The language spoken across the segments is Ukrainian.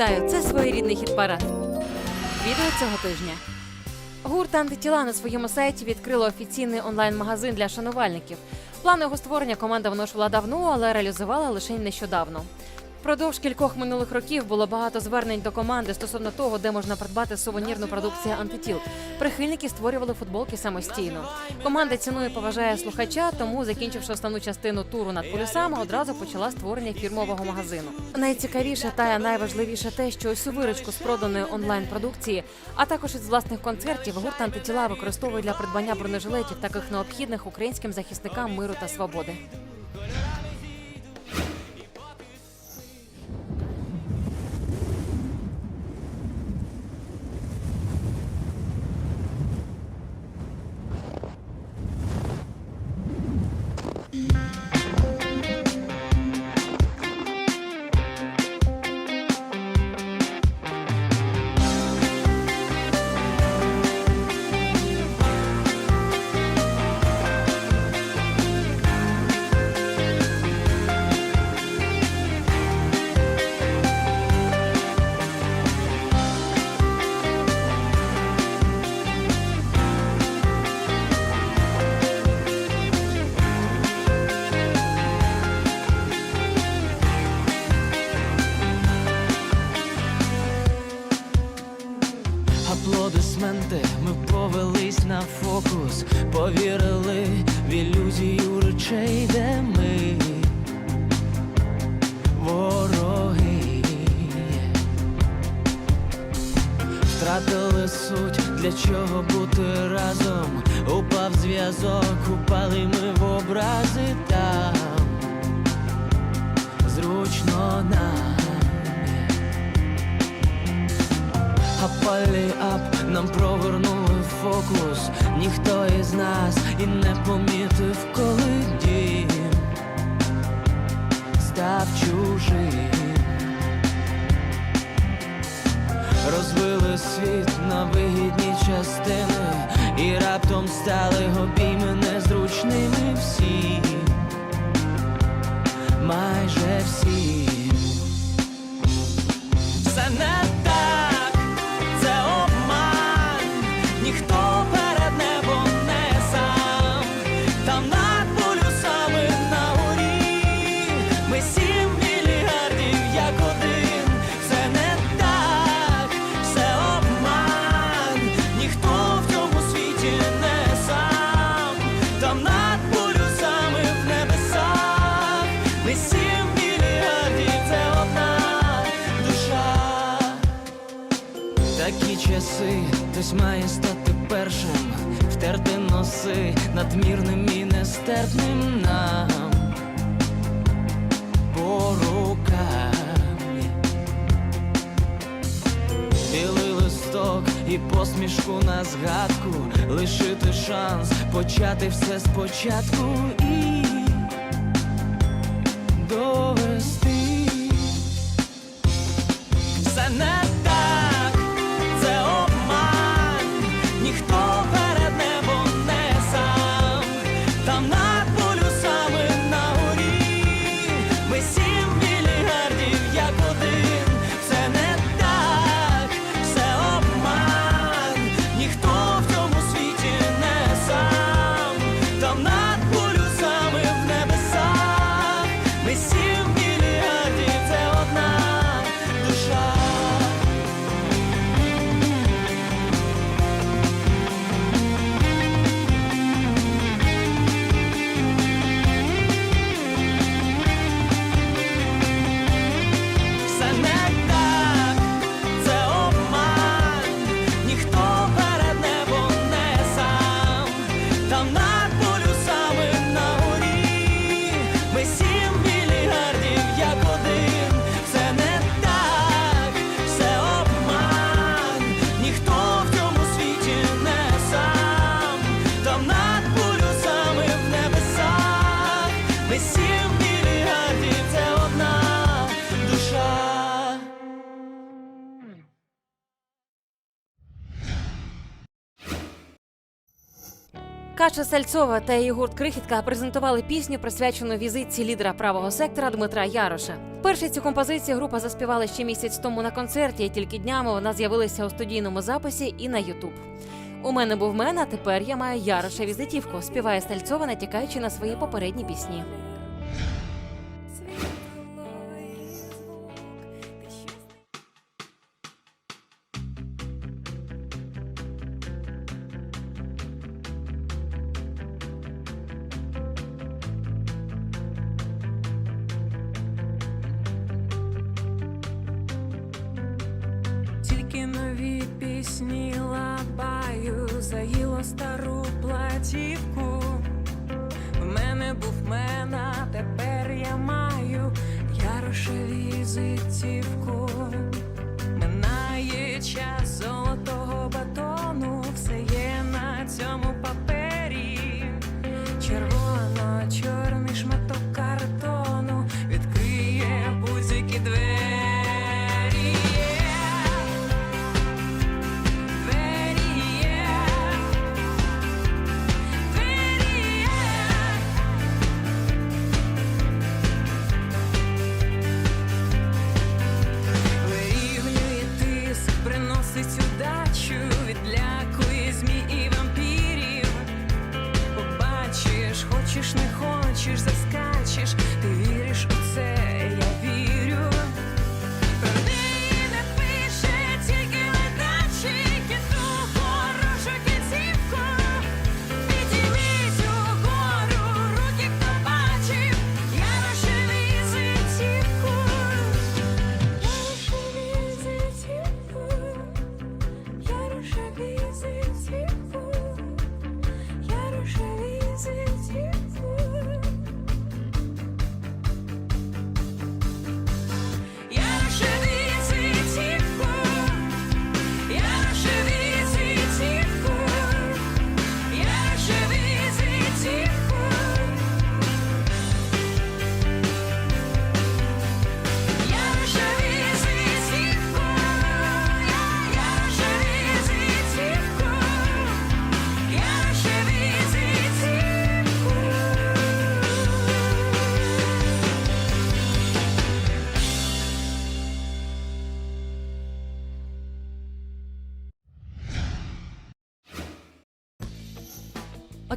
Вітаю! Це своєрідний хіт-парад. Відео цього тижня. Гурт антитіла на своєму сайті відкрило офіційний онлайн-магазин для шанувальників. Плани його створення команда вношувала давно, але реалізувала лише нещодавно. Впродовж кількох минулих років було багато звернень до команди стосовно того, де можна придбати сувенірну продукцію антитіл. Прихильники створювали футболки самостійно. Команда цінує поважає слухача, тому, закінчивши основну частину туру над полюсами, одразу почала створення фірмового магазину. Найцікавіше та найважливіше те, що усю виручку з проданої онлайн продукції, а також із власних концертів, гурт антитіла використовує для придбання бронежилетів, таких необхідних українським захисникам миру та свободи. Втратили суть, для чого бути разом. Упав зв'язок, упали ми в образи там. Зручно нам. А поліап нам провернули фокус. Ніхто із нас і не помітив, коли дім став чужим. Розвили світ на вигідні частини, і раптом стали обійми незручними всі, майже всі. Часи хтось має стати першим, втерти носи надмірним і нестерпним нам по рукам. Білий листок і посмішку на згадку, лишити шанс почати все спочатку і довести. Кача Сальцова та її гурт Крихітка презентували пісню, присвячену візитці лідера правого сектора Дмитра Яроша. Перші цю композицію група заспівала ще місяць тому на концерті, і тільки днями вона з'явилася у студійному записі і на Ютуб. У мене був мен, а тепер я маю Яроша візитівку. Співає Сальцова, натякаючи на свої попередні пісні. Пісні лабаю, заїло стару платівку. В мене був мена, тепер я маю візитівку. Минає час золотого батону, все є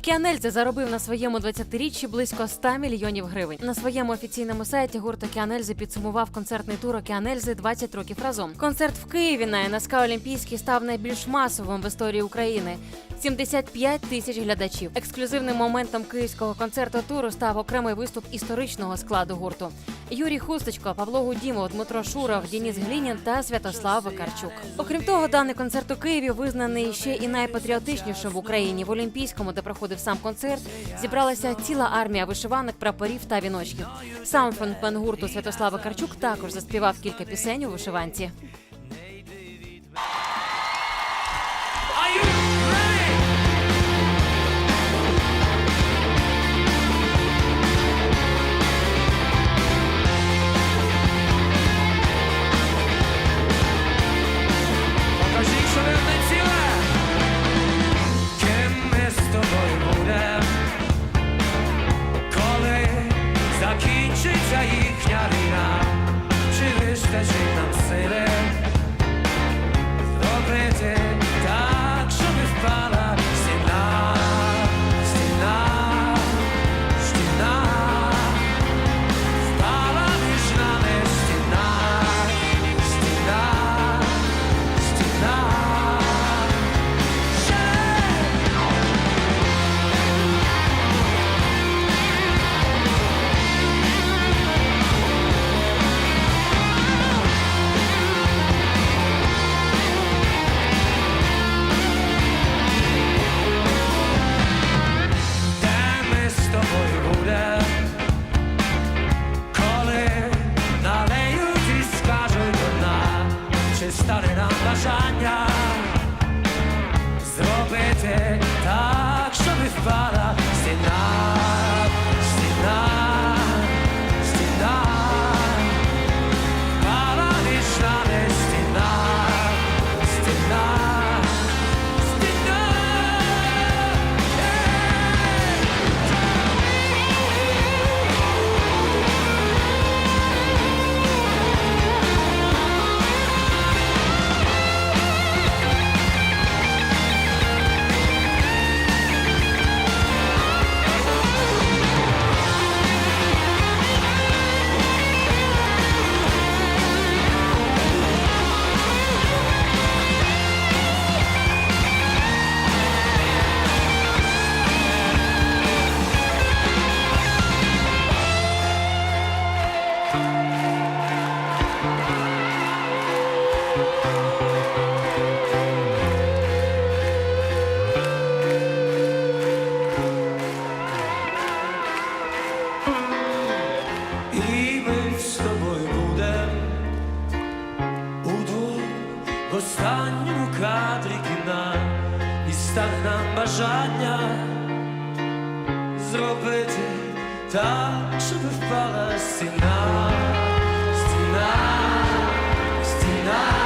Океанельзи заробив на своєму 20-річчі близько 100 мільйонів гривень. На своєму офіційному сайті гурт Океанельзи підсумував концертний тур Океанельзи 20 років разом. Концерт в Києві на НСК Олімпійський став найбільш масовим в історії України. 75 тисяч глядачів. Ексклюзивним моментом київського концерту туру став окремий виступ історичного складу гурту. Юрій Хусточко, Павло Гудімов, Дмитро Шуров, Дініс Глінін та Святослав Викарчук. Окрім того, даний концерт у Києві визнаний ще і найпатріотичнішим в Україні в Олімпійському, де проходив сам концерт. Зібралася ціла армія вишиванок, прапорів та віночків. Сам фронтмен гурту Святослав Карчук також заспівав кілька пісень у вишиванці. останньому кадрі кіна і став нам бажання зробити так, щоб впала стіна, стіна, стіна.